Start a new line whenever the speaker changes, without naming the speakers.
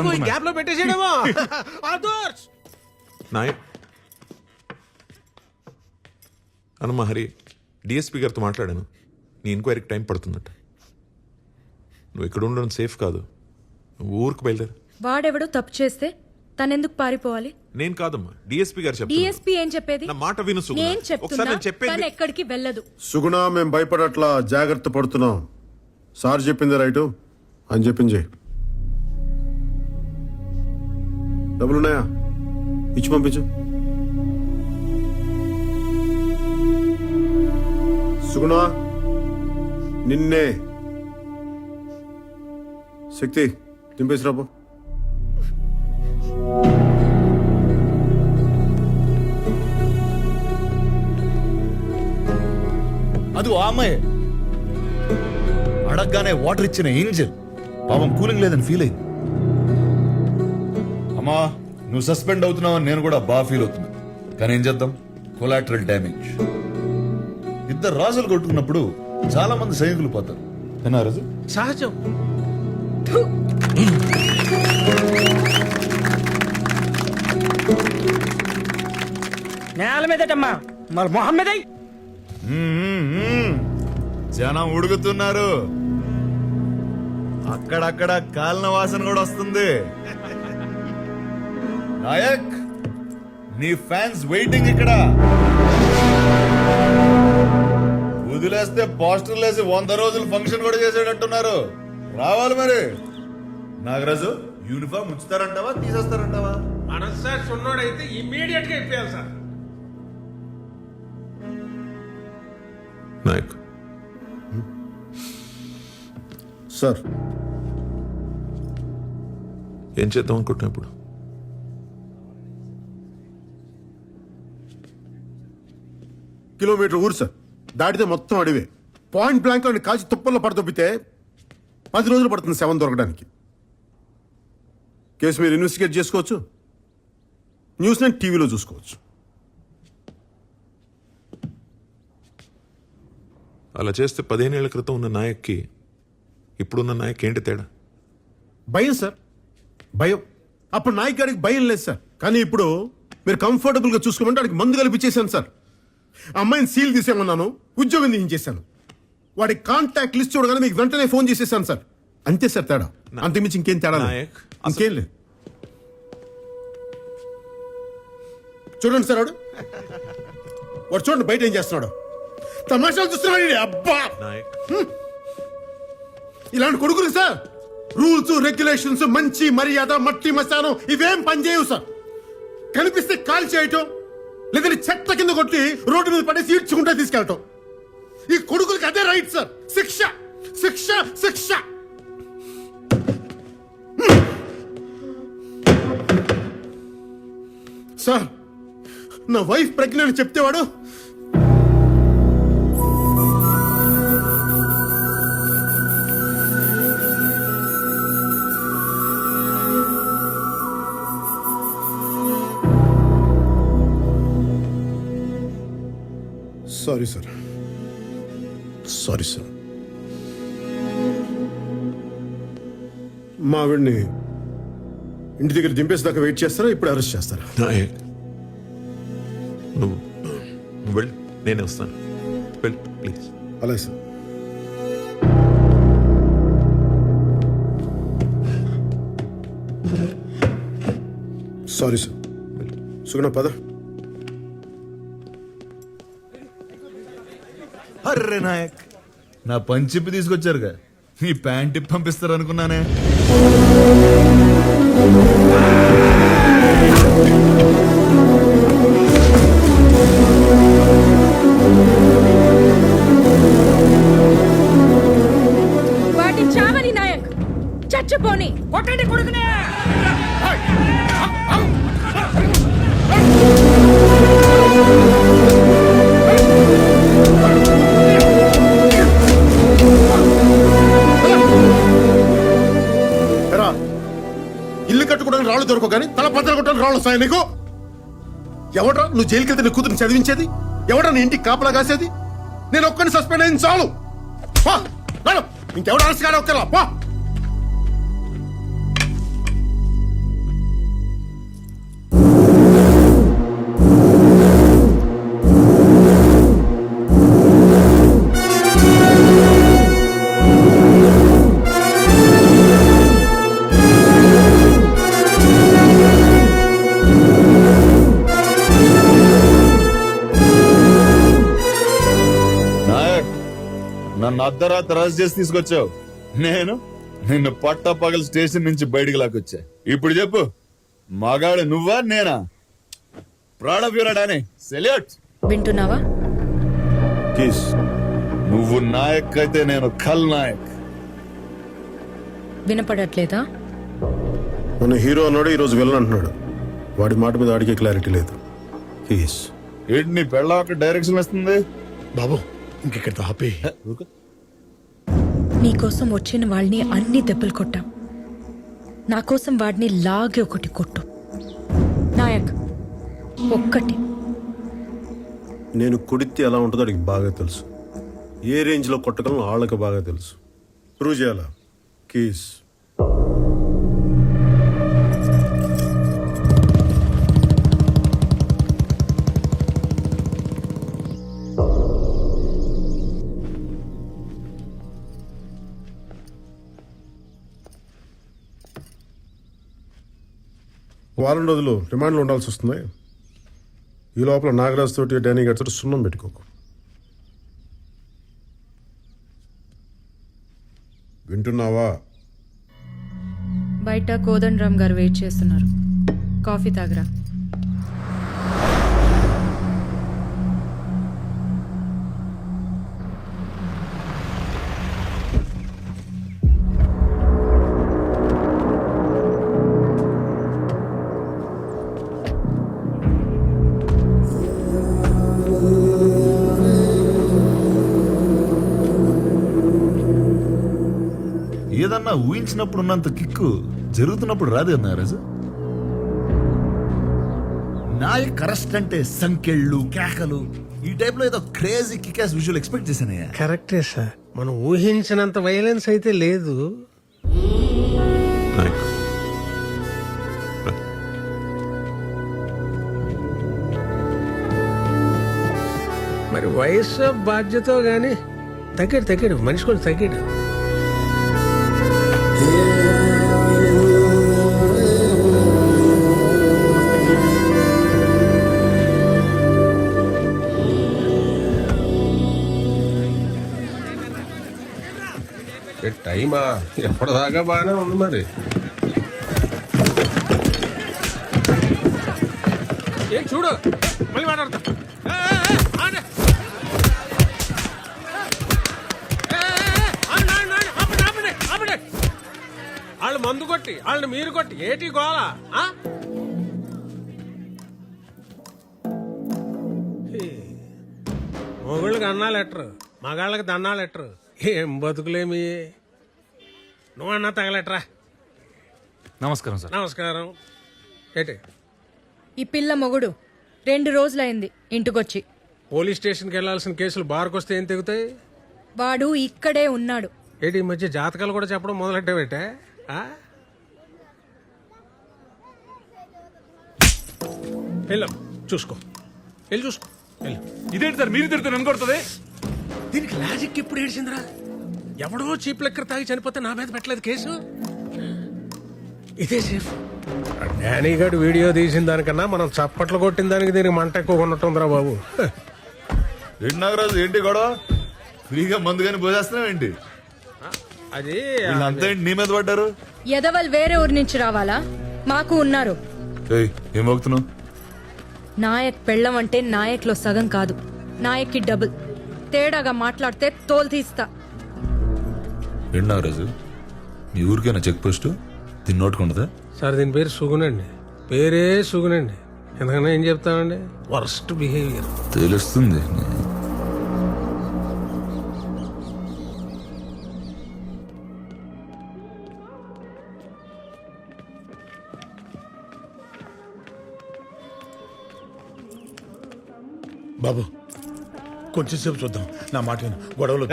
అనుకున్నా.
గ్యాప్లో ఆదర్శ్!
నాయ. అనుమా హరి డిఎస్పీ గారితో మాట్లాడాను. నీ ఎంక్వైరీకి టైం పడుతుందట. నువ్వు ఇక్కడ ఉండడం సేఫ్ కాదు. నువ్వు ఊరికి బయలుదేరు.
వాడెవడో తప్పు చేస్తే తనెందుకు పారిపోవాలి?
నేను కాదమ్మా. డిఎస్పీ గారు చెప్తున్నారు
డిఎస్పీ ఏం చెప్పేది?
నా మాట విను సుగుణ.
నేను
ఒకసారి
చెప్తున్నా
నేను చెప్పేది
తను ఎక్కడికి వెళ్ళదు.
సుగుణ మేము భయపడట్లా జాగ్రత్త పడుతున్నాం. సార్ చెప్పింది రైటు. అని చెప్పింది డబ్బులున్నాయా? ఇచ్చి పంపించు. సుగుణ నిన్నే శక్తి దింపేసి రాబో
అది ఆ అమ్మాయి. అడగగానే వాటర్ ఇచ్చిన ఏంజల్. పాపం కూలింగ్ లేదని ఫీల్ అయింది. అమ్మా నువ్వు సస్పెండ్ అవుతున్నావని నేను కూడా బాగా ఫీల్ అవుతున్నా కానీ ఏం చేద్దాం? కొలాటరల్ డ్యామేజ్ ఇద్దరు రాజులు కొట్టుకున్నప్పుడు చాలా మంది సైనికులు పోతారు. ఏనా రాజు?
సహజం.
నేల మీదటమ్మా. మరి మొహం మీద.
జనం ఉడుకుతున్నారు. అక్కడక్కడ కాలిన వాసన కూడా వస్తుంది. నాయక్ నీ ఫ్యాన్స్ వెయిటింగ్ ఇక్కడ. వదిలేస్తే పోస్టర్లు వేసి వంద రోజులు ఫంక్షన్ కూడా చేసేటట్టున్నారు. రావాలి మరి. నాగరాజు యూనిఫామ్ ఉంచుతారంటావా తీసేస్తారంటావా?
మనస్సాక్షి ఉన్నోడైతే ఇమ్మీడియట్గా ఇప్పేయాలి సార్.
నాయక్.
సార్.
ఏం చేద్దాం అనుకుంటున్నా ఇప్పుడు?
కిలోమీటర్ ఊరు సార్. దాటితే మొత్తం అడివే. పాయింట్ బ్లాంక్లో కాల్చి తుప్పల్లో పడదొబ్బితే పది రోజులు పడుతుంది శవం దొరకడానికి. కేసు మీరు ఇన్వెస్టిగేట్ చేసుకోవచ్చు. న్యూస్ నేను టీవీలో చూసుకోవచ్చు.
అలా చేస్తే పదిహేనేళ్ళ క్రితం ఉన్న నాయక్కి ఇప్పుడున్న నాయక్ ఏంటి తేడా?
భయం సార్. భయం. అప్పుడు నాయక్ గారికి భయం లేదు సార్. కానీ ఇప్పుడు మీరు కంఫర్టబుల్గా చూసుకోమంటే వాడికి మందు కలిపించేశాను సార్. అమ్మాయిని సీల్ తీసేమన్నాను ఉద్యోగం తీయించేశాను వాడి కాంటాక్ట్ లిస్ట్ చూడగానే మీకు వెంటనే ఫోన్ చేసేసాను సార్. అంతే సార్ తేడా. అంతకుమించి ఇంకేం తేడా ఇంకేం లేదు. చూడండి సార్ వాడు. వాడు చూడండి బయట ఏం చేస్తున్నాడు. తమాషాలు చూస్తున్నాడు. అబ్బా!
నాయక్.
ఇలాంటి కొడుకులు సార్. రూల్స్ రెగ్యులేషన్స్ మంచి మర్యాద మట్టి మశానం ఇవేం పనిచేయవు సార్. కనిపిస్తే కాల్ చేయటం లేదంటే చెత్త కింద కొట్టి రోడ్డు మీద పడేసి ఈడ్చుకుంటా తీసుకెళ్ళటం. ఈ కొడుకులకి అదే రైట్ సార్ శిక్ష శిక్ష శిక్ష. సార్ నా వైఫ్ ప్రెగ్నెంట్ చెప్తే సారీ సార్. Sorry sir. మా ఆవిడ్ని ఇంటి దగ్గర దింపేసేదాకా వెయిట్ చేస్తారా? ఇప్పుడు అరెస్ట్ చేస్తారా?
నాయక్ నువ్వు నువ్వు వెళ్ళు. నేనే వస్తాను. వెళ్ళు ప్లీజ్.
అలాగే సార్. Sorry sir. సుగుణ పద.
అర్రే నాయక్. నా పంచిప్పి తీసుకొచ్చారుగా. నీ ప్యాంట్ ఇప్పి పంపిస్తారు అనుకున్నానే
రాళ్ళు దొరకవు కానీ తల పద్దలు కొట్టాలి రాళ్ళు వస్తాయి నీకు? ఎవడ్రా? నువ్వు జైలుకి వెళ్తే నీ కూతురిని చదివించేది? ఎవడ్రా నీ ఇంటికి కాపలా కాసేది? నేను ఒక్కరిని సస్పెండ్ అయింది చాలు. పో, నడు. కానీ అరెస్ట్ కాడ
అర్ధరాత్రి అరెస్ట్ చేసి తీసుకొచ్చావు. నేను నిన్ను పట్టపగల స్టేషన్ నుంచి బయటికి లాక్కొచ్చా. ఇప్పుడు చెప్పు మగాడు నువ్వా నేనా? ప్రాణప్యూరాడాని సెల్యూట్.
వింటున్నావా?
కీస్
నువ్వు నాయక్ అయితే నేను ఖల్ నాయక్.
వినపడట్లేదా?
మన హీరో అన్నాడు ఈరోజు విలన్ అంటున్నాడు. వాడి మాట మీద ఆడికే క్లారిటీ లేదు. కీస్.
ఏంటి నీ పెళ్ళ ఒక డైరెక్షన్ వస్తుంది?
బాబు ఇంకెక్కడితో ఆపే?
నీకోసం వచ్చిన వాళ్ళని అన్ని దెబ్బలు కొట్టాం. నా కోసం వాడిని లాగి ఒకటి కొట్టు. నాయక్ ఒక్కటి.
నేను కొడితే ఎలా ఉంటుందో అడిగి బాగా తెలుసు. ఏ రేంజ్లో కొట్టగలను వాళ్ళకి బాగా తెలుసు. ప్రూవ్ చేయాలా కీస్ వారం రోజులు రిమాండ్లో ఉండాల్సి వస్తుంది. ఈ లోపల నాగరాజ్ తోటి డానీ గారితో సున్నం పెట్టుకోకు. వింటున్నావా?
బయట కోదండరామ్ గారు వెయిట్ చేస్తున్నారు. కాఫీ తాగరా?
ఏదన్నా ఊహించినప్పుడు ఉన్నంత కిక్కు జరుగుతున్నప్పుడు రాదు కదా నాగరాజు నాయక్ అరెస్ట్ అంటే సంకెళ్ళు కేకలు ఈ టైప్లో ఏదో క్రేజీ కికాస్ విజువల్ ఎక్స్పెక్ట్ చేశానయ్యా.
కరెక్టే సార్. మనం ఊహించినంత వైలెన్స్ అయితే లేదు. మరి వయసు బాధ్యత గాని తగ్గాడు తగ్గాడు. మనిషి కూడా తగ్గాడు. ఎప్పటిదాకా బాగానే ఉంది మరి. ఏం చూడు. మళ్ళీ మాట్లాడతా. వాళ్ళు మందు కొట్టి వాళ్ళని మీరు కొట్టి ఏటి గోల మొగుళ్ళకి అన్నా లెటర్ మగాళ్ళకి దన్నా లెటర్. ఏం బతుకులేమి? నువ్వు అన్నా తగలెట్రా.
నమస్కారం సార్.
నమస్కారం. ఏంటి?
ఈ పిల్ల మొగుడు రెండు రోజులైంది ఇంటికొచ్చి.
పోలీస్ స్టేషన్కి వెళ్ళాల్సిన కేసులు బార్కు వస్తే ఏం తెగుతాయి?
వాడు ఇక్కడే ఉన్నాడు.
ఏంటి ఈ మధ్య జాతకాలు కూడా చెప్పడం మొదలెట్టావేటే? వెళ్ళు చూసుకో. వెళ్ళి చూసుకో. వెళ్ళు.
ఇదేంటి సార్? మీరు తిడుతున్నారు నన్ను కొడుతుంది?
దీనికి లాజిక్ ఎప్పుడు ఏడిచిందిరా? ఎవడో చీప్ లెక్కర్ తాగి చనిపోతే నా మీద పెట్టలేదు కేసు? ఇదే సేఫ్ ఆ డానీ గడు వీడియో తీసిన దానికన్నా మనం చప్పట్లు కొట్టిన దానికి దీనికి మంట ఎక్కువ ఉన్నట్టుందిరా బాబు.
ఏంటి నాగరాజు ఏంటి గొడవ? ఫ్రీగా మందు కానీ పోసేస్తున్నావు ఏంటి?
అది
వీళ్ళంతా ఏంటి నీ మీద పడ్డారు?
ఎదవల్ వేరే ఊరి నుంచి రావాలా? మాకు ఉన్నారు.
ఏయ్ ఏం
నాయక్ పెళ్ళం అంటే నాయక్లో సగం కాదు. నాయక్కి డబుల్ తేడాగా మాట్లాడితే తోలు తీస్తా.
ఏంటి నాగరాజు మీ ఊరికైనా చెక్ పోస్ట్ దీన్ని నోటుకుండదా?
సార్ దీని పేరు సుగునండి పేరే సుగునండి ఎందుకన్నా ఏం చెప్తామండి? Worst behaviour.
తెలుస్తుంది.
బాబు కొంచెం సేపు చూద్దాం. నా మాట విను. గొడవలు